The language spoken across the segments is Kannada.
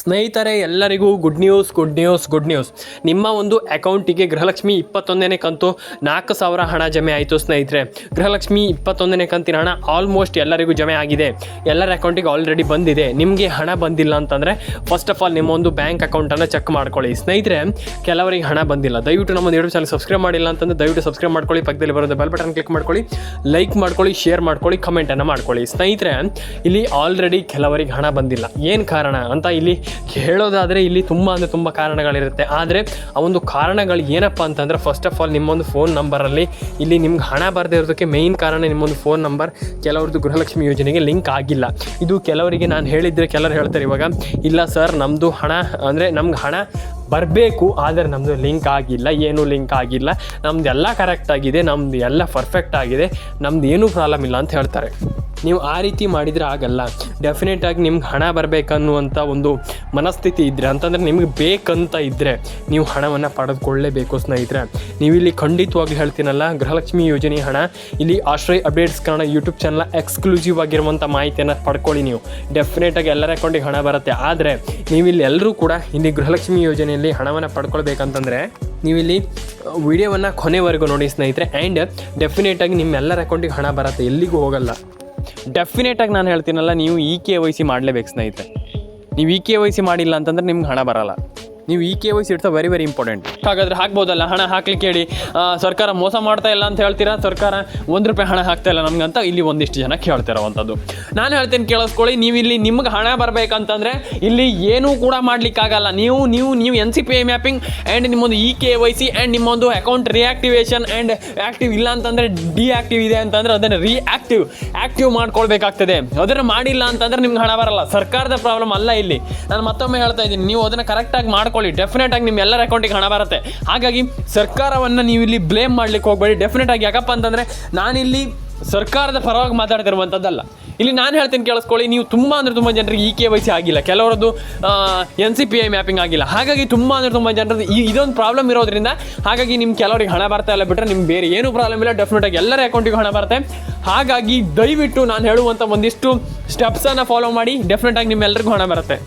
ಸ್ನೇಹಿತರೆ, ಎಲ್ಲರಿಗೂ good news good news good news ನಿಮ್ಮ ಒಂದು ಅಕೌಂಟಿಗೆ ಗೃಹಲಕ್ಷ್ಮಿ ಇಪ್ಪತ್ತೊಂದನೇ ಕಂತು ನಾಲ್ಕು ಸಾವಿರ ಹಣ ಜಮೆ ಆಯಿತು ಸ್ನೇಹಿತರೆ. ಗೃಹಲಕ್ಷ್ಮಿ ಇಪ್ಪತ್ತೊಂದನೇ ಕಂತಿನ ಹಣ ಆಲ್ಮೋಸ್ಟ್ ಎಲ್ಲರಿಗೂ ಜಮೆ ಆಗಿದೆ. ಎಲ್ಲರ ಅಕೌಂಟಿಗೆ ಆಲ್ರೆಡಿ ಬಂದಿದೆ. ನಿಮಗೆ ಹಣ ಬಂದಿಲ್ಲ ಅಂತಂದರೆ ಫಸ್ಟ್ ಆಫ್ ಆಲ್ ನಿಮ್ಮ ಒಂದು ಬ್ಯಾಂಕ್ ಅಕೌಂಟನ್ನು ಚೆಕ್ ಮಾಡ್ಕೊಳ್ಳಿ. ಸ್ನೇಹಿತರೆ, ಕೆಲವರಿಗೆ ಹಣ ಬಂದಿಲ್ಲ. ದಯವಿಟ್ಟು ನಮ್ಮ ಯೂಟ್ಯೂಬ್ ಚಾನಲ್ ಸಬ್ಸ್ಕ್ರೈಬ್ ಮಾಡಿಲ್ಲ ಅಂತಂದರೆ ದಯವಿಟ್ಟು ಸಬ್ಸ್ಕ್ರೈಬ್ ಮಾಡ್ಕೊಳ್ಳಿ, ಪಕ್ಕದಲ್ಲಿ ಬರೋದು ಬೆಲ್ ಬಟನ್ ಕ್ಲಿಕ್ ಮಾಡ್ಕೊಳ್ಳಿ ಲೈಕ್ ಮಾಡ್ಕೊಳ್ಳಿ ಶೇರ್ ಮಾಡ್ಕೊಳ್ಳಿ ಕಮೆಂಟನ್ನು ಮಾಡ್ಕೊಳ್ಳಿ. ಸ್ನೇಹಿತರೆ, ಇಲ್ಲಿ ಆಲ್ರೆಡಿ ಕೆಲವರಿಗೆ ಹಣ ಬಂದಿಲ್ಲ. ಏನು ಕಾರಣ ಅಂತ ಇಲ್ಲಿ ಹೇಳೋದಾದರೆ ಇಲ್ಲಿ ತುಂಬ ಅಂದರೆ ತುಂಬ ಕಾರಣಗಳಿರುತ್ತೆ. ಆದರೆ ಆ ಒಂದು ಕಾರಣಗಳು ಏನಪ್ಪ ಅಂತಂದರೆ ಫಸ್ಟ್ ಆಫ್ ಆಲ್ ನಿಮ್ಮೊಂದು ಫೋನ್ ನಂಬರಲ್ಲಿ ಇಲ್ಲಿ ನಿಮ್ಗೆ ಹಣ ಬರದೇ ಇರೋದಕ್ಕೆ ಮೇಯ್ನ್ ಕಾರಣ ನಿಮ್ಮೊಂದು ಫೋನ್ ನಂಬರ್ ಕೆಲವ್ರದ್ದು ಗೃಹಲಕ್ಷ್ಮಿ ಯೋಜನೆಗೆ ಲಿಂಕ್ ಆಗಿಲ್ಲ. ಇದು ಕೆಲವರಿಗೆ ನಾನು ಹೇಳಿದರೆ ಕೆಲವರು ಹೇಳ್ತಾರೆ ಇವಾಗ, ಇಲ್ಲ ಸರ್ ನಮ್ಮದು ಹಣ ಅಂದರೆ ನಮ್ಗೆ ಹಣ ಬರಬೇಕು, ಆದರೆ ನಮ್ಮದು ಲಿಂಕ್ ಆಗಿಲ್ಲ, ಏನೂ ಲಿಂಕ್ ಆಗಿಲ್ಲ. ನಮ್ದು ಎಲ್ಲ ಕರೆಕ್ಟ್ ಆಗಿದೆ, ನಮ್ದು ಎಲ್ಲ ಪರ್ಫೆಕ್ಟ್ ಆಗಿದೆ, ನಮ್ದು ಏನೂ ಪ್ರಾಬ್ಲಮ್ ಇಲ್ಲ ಅಂತ ಹೇಳ್ತಾರೆ. ನೀವು ಆ ರೀತಿ ಮಾಡಿದರೆ ಆಗಲ್ಲ. ಡೆಫಿನೆಟಾಗಿ ನಿಮ್ಗೆ ಹಣ ಬರಬೇಕನ್ನುವಂಥ ಒಂದು ಮನಸ್ಥಿತಿ ಇದ್ದರೆ ಅಂತಂದರೆ ನಿಮ್ಗೆ ಬೇಕಂತ ಇದ್ದರೆ ನೀವು ಹಣವನ್ನು ಪಡೆದುಕೊಳ್ಳಲೇಬೇಕು ಸ್ನೇಹಿತರೆ. ನೀವು ಇಲ್ಲಿ ಖಂಡಿತವಾಗ್ಲೂ ಹೇಳ್ತೀನಲ್ಲ, ಗೃಹಲಕ್ಷ್ಮಿ ಯೋಜನೆ ಹಣ. ಇಲ್ಲಿ Ashraya updates Kannada YouTube channel exclusive ಆಗಿರುವಂಥ ಮಾಹಿತಿಯನ್ನು ಪಡ್ಕೊಳ್ಳಿ ನೀವು. ಡೆಫಿನೆಟಾಗಿ ಎಲ್ಲರ ಅಕೌಂಟಿಗೆ ಹಣ ಬರುತ್ತೆ. ಆದರೆ ನೀವು ಇಲ್ಲಿ ಎಲ್ಲರೂ ಕೂಡ ಇಲ್ಲಿ ಗೃಹಲಕ್ಷ್ಮಿ ಯೋಜನೆಯಲ್ಲಿ ಹಣವನ್ನು ಪಡ್ಕೊಳ್ಬೇಕಂತಂದರೆ ನೀವಿಲ್ಲಿ ವಿಡಿಯೋವನ್ನು ಕೊನೆವರೆಗೂ ನೋಡಿ ಸ್ನೇಹಿತರೆ. ಆ್ಯಂಡ್ ಡೆಫಿನೆಟಾಗಿ ನಿಮ್ಮೆಲ್ಲರ ಅಕೌಂಟಿಗೆ ಹಣ ಬರುತ್ತೆ. ಎಲ್ಲಿಗೂ ಹೋಗಲ್ಲ. ಡೆಫಿನೆಟಾಗಿ ನಾನು ಹೇಳ್ತೀನಲ್ಲ, ನೀವು ಇ ಕೆ ವೈ ಸಿ ಮಾಡಲೇಬೇಕು ಸ್ನೇಹಿತರೆ. ನೀವು ಇ ಕೆ ವೈ ಸಿ ಮಾಡಿಲ್ಲ ಅಂತಂದ್ರೆ ನಿಮ್ಗೆ ಹಣ ಬರಲ್ಲ. ನೀವು ಇ ಕೆ ವೈ ಸಿ ಇಡ್ತಾ ವೆರಿ ವೆರಿ ಇಂಪಾರ್ಟೆಂಟ್ ಹಾಗಾದ್ರೆ ಹಾಕ್ಬೋದಲ್ಲ? ಹಣ ಹಾಕ್ಲಿಕ್ಕೆ ಹೇಳಿ. ಸರ್ಕಾರ ಮೋಸ ಮಾಡ್ತಾ ಇಲ್ಲ ಅಂತ ಹೇಳ್ತೀರಾ? ಸರ್ಕಾರ ಒಂದು ರೂಪಾಯಿ ಹಣ ಹಾಕ್ತಾ ಇಲ್ಲ ನಮ್ಗಂತ ಇಲ್ಲಿ ಒಂದಿಷ್ಟು ಜನ ಕೇಳ್ತಿರೋವಂಥದ್ದು. ನಾನು ಹೇಳ್ತೀನಿ ಕೇಳಿಸ್ಕೊಳ್ಳಿ ನೀವು ಇಲ್ಲಿ ನಿಮ್ಗೆ ಹಣ ಬರಬೇಕಂತಂದ್ರೆ ಇಲ್ಲಿ ಏನೂ ಕೂಡ ಮಾಡ್ಲಿಕ್ಕಾಗಲ್ಲ. ನೀವು ನೀವು ನೀವು N C P I mapping and ನಿಮ್ಮೊಂದು E K Y C and ನಿಮ್ಮೊಂದು ಅಕೌಂಟ್ ರಿಯಾಕ್ಟಿವೇಷನ್ ಆ್ಯಂಡ್ ಆ್ಯಕ್ಟಿವ್ ಇಲ್ಲ ಅಂತಂದರೆ ಡಿಆಕ್ಟಿವ್ ಇದೆ ಅಂತಂದ್ರೆ ಅದನ್ನು ರಿಆಕ್ಟಿವ್ ಆ್ಯಕ್ಟಿವ್ ಮಾಡ್ಕೊಳ್ಬೇಕಾಗ್ತದೆ. ಅದನ್ನು ಮಾಡಿಲ್ಲ ಅಂತಂದ್ರೆ ನಿಮ್ಗೆ ಹಣ ಬರಲ್ಲ. ಸರ್ಕಾರದ ಪ್ರಾಬ್ಲಮ್ ಅಲ್ಲ ಇಲ್ಲಿ. ನಾನು ಮತ್ತೊಮ್ಮೆ ಹೇಳ್ತಾ ಇದ್ದೀನಿ. ನೀವು ಅದನ್ನು ಕರೆಕ್ಟಾಗಿ ಮಾಡ್ಕೊಳ್ಳಿ ಡೆಫಿನೆಟ್ ಆಗಿ ನಿಮ್ಮ ಎಲ್ಲರ ಅಕೌಂಟಿಗೆ ಹಣ ಬರುತ್ತೆ. ಹಾಗಾಗಿ ಸರ್ಕಾರವನ್ನು ನೀವು ಇಲ್ಲಿ ಬ್ಲೇಮ್ ಮಾಡ್ಲಿಕ್ಕೆ ಹೋಗಬೇಡಿ. ಡೆಫಿನೆಟ್ ಆಗಿ ಯಾಕಪ್ಪ ಅಂತಂದರೆ ನಾನಿಲ್ಲಿ ಸರ್ಕಾರದ ಪರವಾಗಿ ಮಾತಾಡ್ತಿರುವಂಥದ್ದಲ್ಲ ಇಲ್ಲಿ ನಾನು ಹೇಳ್ತೀನಿ ಕೇಳಿಸ್ಕೊಳ್ಳಿ. ನೀವು ತುಂಬ ಅಂದರೆ ತುಂಬ ಜನರಿಗೆ ಇ ಕೆ ವೈ ಸಿ ಆಗಿಲ್ಲ. ಕೆಲವರದ್ದು N C P I mapping ಆಗಿಲ್ಲ. ಹಾಗಾಗಿ ತುಂಬ ಅಂದರೆ ತುಂಬ ಜನರದ್ದು ಈ ಇದೊಂದು ಪ್ರಾಬ್ಲಮ್ ಇರೋದ್ರಿಂದ ಹಾಗಾಗಿ ನಿಮ್ಮ ಕೆಲವರಿಗೆ ಹಣ ಬರ್ತಾ ಇಲ್ಲ ಬಿಟ್ಟರೆ ನಿಮ್ಗೆ ಬೇರೆ ಏನೂ ಪ್ರಾಬ್ಲಮ್ ಇಲ್ಲ. ಡೆಫಿನೆಟ್ ಆಗಿ ಎಲ್ಲರ ಅಕೌಂಟಿಗೆ ಹಣ ಬರುತ್ತೆ. ಹಾಗಾಗಿ ದಯವಿಟ್ಟು ನಾನು ಹೇಳುವಂಥ ಒಂದಿಷ್ಟು ಸ್ಟೆಪ್ಸನ್ನು ಫಾಲೋ ಮಾಡಿ. ಡೆಫಿನೆಟ್ ಆಗಿ ನಿಮ್ಮೆಲ್ಲರಿಗೂ ಹಣ ಬರುತ್ತೆ.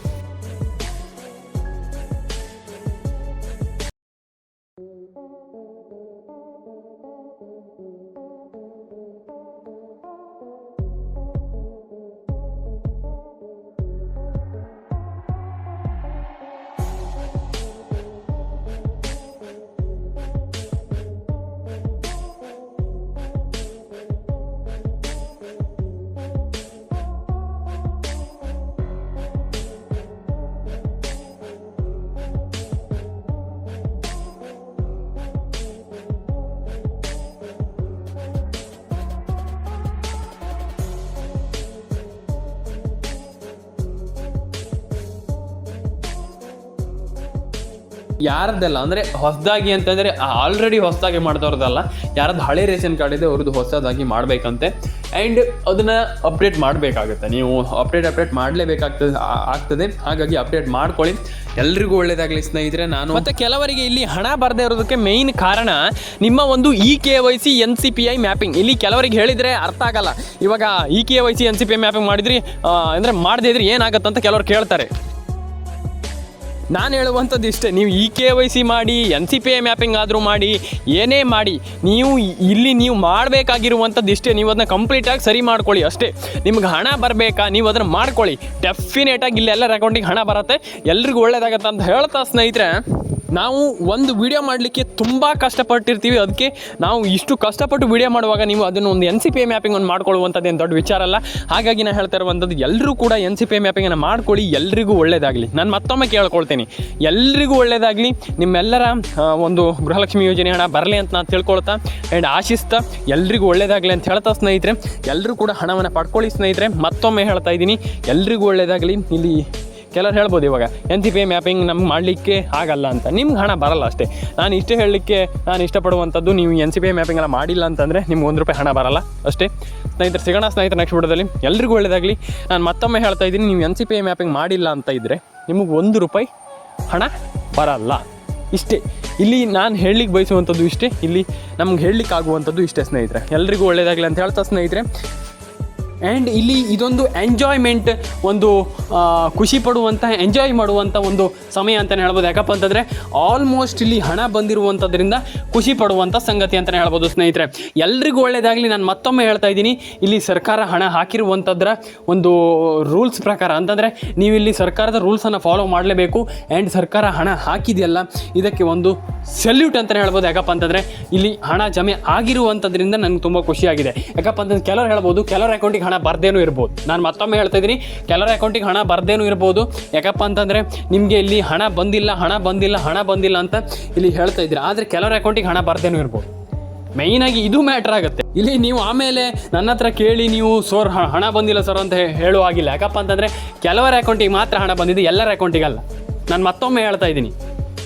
ಯಾರದ್ದಲ್ಲ ಅಂದರೆ ಹೊಸದಾಗಿ ಅಂತಂದರೆ ಆಲ್ರೆಡಿ ಹೊಸದಾಗಿ ಮಾಡಿದವ್ರದ್ದಲ್ಲ ಯಾರದ್ದು ಹಳೆ ರೇಷನ್ ಕಾರ್ಡ್ ಇದೆ, ಅವ್ರದ್ದು ಹೊಸದಾಗಿ ಮಾಡಬೇಕಂತೆ. ಆ್ಯಂಡ್ ಅದನ್ನು ಅಪ್ಡೇಟ್ ಮಾಡಬೇಕಾಗುತ್ತೆ. ನೀವು ಅಪ್ಡೇಟ್ ಅಪ್ಡೇಟ್ ಮಾಡಲೇಬೇಕಾಗ್ತದೆ ಆಗ್ತದೆ. ಹಾಗಾಗಿ ಅಪ್ಡೇಟ್ ಮಾಡ್ಕೊಳ್ಳಿ. ಎಲ್ರಿಗೂ ಒಳ್ಳೇದಾಗಲಿ ಸ್ನೇಹಿತರೆ, ನಾನು ಮತ್ತೆ ಕೆಲವರಿಗೆ ಇಲ್ಲಿ ಹಣ ಬರದೇ ಇರೋದಕ್ಕೆ ಮೇಯ್ನ್ ಕಾರಣ ನಿಮ್ಮ ಒಂದು E K Y C N C P I mapping ಇಲ್ಲಿ ಕೆಲವರಿಗೆ ಹೇಳಿದರೆ ಅರ್ಥ ಆಗಲ್ಲ. ಇವಾಗ E K Y C N C P I mapping ಮಾಡಿದ್ರಿ ಅಂದರೆ ಮಾಡದೇ ಇದ್ರೆ ಏನಾಗುತ್ತೆ ಅಂತ ಕೆಲವರು ಕೇಳ್ತಾರೆ. ನಾನು ಹೇಳುವಂಥದ್ದು ಇಷ್ಟೇ. ನೀವು ಇ ಕೆ ವೈ ಸಿ ಮಾಡಿ, N C P I mapping ಆದರೂ ಮಾಡಿ, ಏನೇ ಮಾಡಿ, ನೀವು ಇಲ್ಲಿ ನೀವು ಮಾಡಬೇಕಾಗಿರುವಂಥದ್ದು ಇಷ್ಟೇ. ನೀವು ಅದನ್ನ ಕಂಪ್ಲೀಟಾಗಿ ಸರಿ ಮಾಡ್ಕೊಳ್ಳಿ ಅಷ್ಟೇ. ನಿಮ್ಗೆ ಹಣ ಬರಬೇಕಾ, ನೀವು ಅದನ್ನು ಮಾಡ್ಕೊಳ್ಳಿ. ಡೆಫಿನೆಟಾಗಿ ಇಲ್ಲಿ ಎಲ್ಲರ ಅಕೌಂಟಿಗೆ ಹಣ ಬರುತ್ತೆ. ಎಲ್ರಿಗೂ ಒಳ್ಳೇದಾಗತ್ತೆ ಅಂತ ಹೇಳ್ತಾ ಸ್ನೇಹಿತರೆ. ನಾವು ಒಂದು ವಿಡಿಯೋ ಮಾಡಲಿಕ್ಕೆ ತುಂಬ ಕಷ್ಟಪಟ್ಟಿರ್ತೀವಿ. ಅದಕ್ಕೆ ನಾವು ಇಷ್ಟು ಕಷ್ಟಪಟ್ಟು ವಿಡಿಯೋ ಮಾಡುವಾಗ ನೀವು ಅದನ್ನು ಒಂದು N C P A mapping ಒಂದು ಮಾಡ್ಕೊಳ್ಳುವಂಥದ್ದು ಏನು ದೊಡ್ಡ ವಿಚಾರ ಅಲ್ಲ. ಹಾಗಾಗಿ ನಾನು ಹೇಳ್ತಾ ಇರುವಂಥದ್ದು ಎಲ್ಲರೂ ಕೂಡ ಎನ್ ಸಿ ಪಿ ಎ ಮ್ಯಾಪಿಂಗನ್ನು ಮಾಡ್ಕೊಳ್ಳಿ, ಎಲ್ರಿಗೂ ಒಳ್ಳೆಯದಾಗಲಿ ನಾನು ಮತ್ತೊಮ್ಮೆ ಕೇಳ್ಕೊಳ್ತೀನಿ. ಎಲ್ರಿಗೂ ಒಳ್ಳೇದಾಗಲಿ. ನಿಮ್ಮೆಲ್ಲರ ಒಂದು ಗೃಹಲಕ್ಷ್ಮಿ ಯೋಜನೆ ಹಣ ಬರಲಿ ಅಂತ ನಾನು ತಿಳ್ಕೊಳ್ತಾ ಆ್ಯಂಡ್ ಆಶಿಸ್ತಾ ಎಲ್ರಿಗೂ ಒಳ್ಳೇದಾಗಲಿ ಅಂತ ಹೇಳ್ತಾ ಸ್ನೇಹಿತರೆ. ಎಲ್ಲರೂ ಕೂಡ ಹಣವನ್ನು ಪಡ್ಕೊಳ್ಳಿ ಸ್ನೇಹಿತರೆ. ಮತ್ತೊಮ್ಮೆ ಹೇಳ್ತಾ ಇದ್ದೀನಿ, ಎಲ್ರಿಗೂ ಒಳ್ಳೆಯದಾಗಲಿ ಇಲ್ಲಿ ಕೆಲವ್ರು ಹೇಳ್ಬೋದು ಇವಾಗ ಎನ್ ಸಿ ಪಿ ಮ್ಯಾಪಿಂಗ್ ನಮ್ಗೆ ಮಾಡಲಿಕ್ಕೆ ಆಗಲ್ಲ ಅಂತ. ನಿಮ್ಗೆ ಹಣ ಬರಲ್ಲ ಅಷ್ಟೇ. ನಾನು ಇಷ್ಟೇ ಹೇಳಲಿಕ್ಕೆ ನಾನು ಇಷ್ಟಪಡುವಂಥದ್ದು ನೀವು ಎನ್ ಸಿ ಪಿ ಮ್ಯಾಪಿಂಗ್ ಎಲ್ಲ ಮಾಡಿಲ್ಲ ಅಂತಂದರೆ ನಿಮ್ಗೆ ಒಂದು ರೂಪಾಯಿ ಹಣ ಬರಲ್ಲ ಅಷ್ಟೇ. ಸ್ನೇಹಿತರೆ, ಸಿಗೋಣ ಸ್ನೇಹಿತರೆ ನೆಕ್ಸ್ಟ್ ವಿಡಿಯೋದಲ್ಲಿ. ಎಲ್ರಿಗೂ ಒಳ್ಳೆಯದಾಗಲಿ ನಾನು ಮತ್ತೊಮ್ಮೆ ಹೇಳ್ತಾ ಇದ್ದೀನಿ, ನೀವು ಎನ್ ಸಿ ಪಿ ಮ್ಯಾಪಿಂಗ್ ಮಾಡಿಲ್ಲ ಅಂತ ಇದ್ದರೆ ನಿಮಗೆ ಒಂದು ರೂಪಾಯಿ ಹಣ ಬರಲ್ಲ. ಇಷ್ಟೇ. ಇಲ್ಲಿ ನಾನು ಹೇಳಲಿಕ್ಕೆ ಬಯಸುವಂಥದ್ದು ಇಷ್ಟೇ. ಇಲ್ಲಿ ನಮ್ಗೆ ಹೇಳಲಿಕ್ಕೆ ಆಗುವಂಥದ್ದು ಇಷ್ಟೇ ಸ್ನೇಹಿತರೆ. ಎಲ್ರಿಗೂ ಒಳ್ಳೆಯದಾಗಲಿ ಅಂತ ಹೇಳ್ತಾ ಸ್ನೇಹಿತರೆ. ಆ್ಯಂಡ್ ಇಲ್ಲಿ ಇದೊಂದು ಎಂಜಾಯ್ಮೆಂಟ್ ಒಂದು ಖುಷಿ ಪಡುವಂಥ ಎಂಜಾಯ್ ಮಾಡುವಂಥ ಒಂದು ಸಮಯ ಅಂತಲೇ ಹೇಳ್ಬೋದು. ಯಾಕಪ್ಪ ಅಂತಂದರೆ ಆಲ್ಮೋಸ್ಟ್ ಇಲ್ಲಿ ಹಣ ಬಂದಿರುವಂಥದ್ರಿಂದ ಖುಷಿ ಪಡುವಂಥ ಸಂಗತಿ ಅಂತಲೇ ಹೇಳ್ಬೋದು ಸ್ನೇಹಿತರೆ. ಎಲ್ರಿಗೂ ಒಳ್ಳೆಯದಾಗಲಿ ನಾನು ಮತ್ತೊಮ್ಮೆ ಹೇಳ್ತಾ ಇದ್ದೀನಿ, ಇಲ್ಲಿ ಸರ್ಕಾರ ಹಣ ಹಾಕಿರುವಂಥದ್ರ ಒಂದು ರೂಲ್ಸ್ ಪ್ರಕಾರ. ಅಂತಂದರೆ ನೀವು ಇಲ್ಲಿ ಸರ್ಕಾರದ ರೂಲ್ಸನ್ನು ಫಾಲೋ ಮಾಡಲೇಬೇಕು. ಆ್ಯಂಡ್ ಸರ್ಕಾರ ಹಣ ಹಾಕಿದೆಯಲ್ಲ, ಇದಕ್ಕೆ ಒಂದು ಸೆಲ್ಯೂಟ್ ಅಂತಲೇ ಹೇಳ್ಬೋದು. ಯಾಕಪ್ಪ ಅಂತಂದರೆ, ಇಲ್ಲಿ ಹಣ ಜಮೆ ಆಗಿರುವಂಥದ್ರಿಂದ ನನಗೆ ತುಂಬ ಖುಷಿಯಾಗಿದೆ. ಯಾಕಪ್ಪ ಅಂತಂದ್ರೆ, ಕೆಲವರು ಹೇಳ್ಬೋದು, ಕೆಲವ್ರ ಅಕೌಂಟಿಗೆ ಹಣ ಬರ್ದೇನೂ ಇರ್ಬೋದು. ನಾನು ಮತ್ತೊಮ್ಮೆ ಹೇಳ್ತಾ ಇದ್ದೀನಿ, ಕೆಲವರ ಅಕೌಂಟಿಗೆ ಹಣ ಬರ್ದೇನೂ ಇರ್ಬೋದು. ಯಾಕಪ್ಪ ಅಂತಂದರೆ ನಿಮಗೆ ಇಲ್ಲಿ ಹಣ ಬಂದಿಲ್ಲ ಹಣ ಬಂದಿಲ್ಲ ಹಣ ಬಂದಿಲ್ಲ ಅಂತ ಇಲ್ಲಿ ಹೇಳ್ತಾ ಇದ್ದೀರಿ. ಆದರೆ ಕೆಲವರ ಅಕೌಂಟಿಗೆ ಹಣ ಬರ್ದೇನೂ ಇರ್ಬೋದು. ಮೈನಾಗಿ ಇದು ಮ್ಯಾಟ್ರ್ ಆಗುತ್ತೆ. ಇಲ್ಲಿ ನೀವು ಆಮೇಲೆ ನನ್ನ ಹತ್ರ ಕೇಳಿ ನೀವು, ಸೋರ್ ಹಣ ಬಂದಿಲ್ಲ ಸರ್ ಅಂತ ಹೇಳುವಾಗಿಲ್ಲ ಯಾಕಪ್ಪ ಅಂತಂದರೆ ಕೆಲವರ ಅಕೌಂಟಿಗೆ ಮಾತ್ರ ಹಣ ಬಂದಿದೆ ಎಲ್ಲರ ಅಕೌಂಟಿಗಲ್ಲ ನಾನು ಮತ್ತೊಮ್ಮೆ ಹೇಳ್ತಾ ಇದ್ದೀನಿ.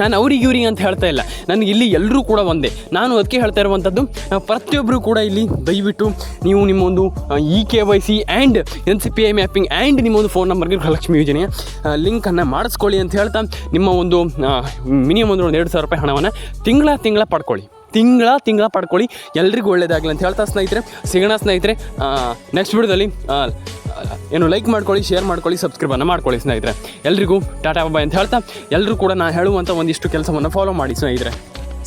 ನಾನು ಅವ್ರಿಗೆ ಇವ್ರಿಗೆ ಅಂತ ಹೇಳ್ತಾ ಇಲ್ಲ. ನನಗೆ ಇಲ್ಲಿ ಎಲ್ಲರೂ ಕೂಡ ಒಂದೇ. ನಾನು ಅದಕ್ಕೆ ಹೇಳ್ತಾ ಇರುವಂಥದ್ದು ಪ್ರತಿಯೊಬ್ಬರು ಕೂಡ ಇಲ್ಲಿ ದಯವಿಟ್ಟು ನೀವು ನಿಮ್ಮೊಂದು E K Y C and N C P I mapping and ನಿಮ್ಮೊಂದು ಫೋನ್ ನಂಬರ್ಗೆ ಗೃಹಲಕ್ಷ್ಮಿ ಯೋಜನೆಯ ಲಿಂಕನ್ನು ಮಾಡಿಸ್ಕೊಳ್ಳಿ ಅಂತ ಹೇಳ್ತಾ ನಿಮ್ಮ ಒಂದು ಮಿನಿಮಮ್ ಒಂದು ಎರಡು ಸಾವಿರ ರೂಪಾಯಿ ಹಣವನ್ನು ತಿಂಗಳ ತಿಂಗಳ ಪಡ್ಕೊಳ್ಳಿ. ತಿಂಗಳ ತಿಂಗಳ ಪಡ್ಕೊಳ್ಳಿ. ಎಲ್ರಿಗೂ ಒಳ್ಳೇದಾಗಲಿ ಅಂತ ಹೇಳ್ತಾ ಸ್ನೇಹಿತರೆ. ಸಿಗೋಣ ಸ್ನೇಹಿತರೆ. ನೆಕ್ಸ್ಟ್ ವಿಡಿಯೋದಲ್ಲಿ ಏನು ಲೈಕ್ ಮಾಡ್ಕೊಳ್ಳಿ ಶೇರ್ ಮಾಡ್ಕೊಳ್ಳಿ ಸಬ್ಸ್ಕ್ರೈಬನ್ನು ಮಾಡ್ಕೊಳ್ಳಿ ಸ್ನೇಹಿತರೆ. ಎಲ್ರಿಗೂ ಟಾಟಾ ಬಾಯ್ ಅಂತ ಹೇಳ್ತಾ ಎಲ್ಲರೂ ಕೂಡ ನಾನು ಹೇಳುವಂಥ ಒಂದಿಷ್ಟು ಕೆಲಸವನ್ನು ಫಾಲೋ ಮಾಡಿ ಸ್ನೇಹಿತರೆ.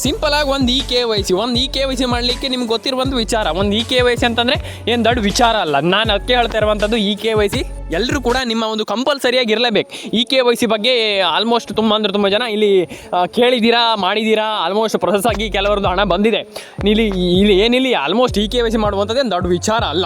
ಸಿಂಪಲ್ ಆಗಿ ಒಂದು ಇ ಕೆ ವೈ ಸಿ, ಒಂದು ಇ ಕೆ ವೈ ಸಿ ಮಾಡಲಿಕ್ಕೆ ನಿಮ್ಗೆ ಗೊತ್ತಿರುವಂಥ ವಿಚಾರ. ಒಂದು ಇ ಕೆ ವೈ ಸಿ ಅಂತಂದರೆ ಏನು ದೊಡ್ಡ ವಿಚಾರ ಅಲ್ಲ. ನಾನು ಅದಕ್ಕೆ ಹೇಳ್ತಾ ಇರುವಂಥದ್ದು ಇ ಕೆ ವೈ ಸಿ ಎಲ್ಲರೂ ಕೂಡ ನಿಮ್ಮ ಒಂದು ಕಂಪಲ್ಸರಿಯಾಗಿ ಇರಲೇಬೇಕು. ಇ ಕೆ ವೈ ಸಿ ಬಗ್ಗೆ ಆಲ್ಮೋಸ್ಟ್ ತುಂಬ ಅಂದರೆ ತುಂಬ ಜನ ಇಲ್ಲಿ ಕೇಳಿದ್ದೀರಾ ಮಾಡಿದ್ದೀರಾ ಆಲ್ಮೋಸ್ಟ್ ಪ್ರೊಸೆಸ್ ಆಗಿ ಕೆಲವರದ್ದು ಹಣ ಬಂದಿದೆ. ಇಲ್ಲಿ ಇಲ್ಲಿ ಏನಿಲ್ಲ almost E K Y C ಮಾಡುವಂಥದ್ದೇನು ದೊಡ್ಡ ವಿಚಾರ ಅಲ್ಲ.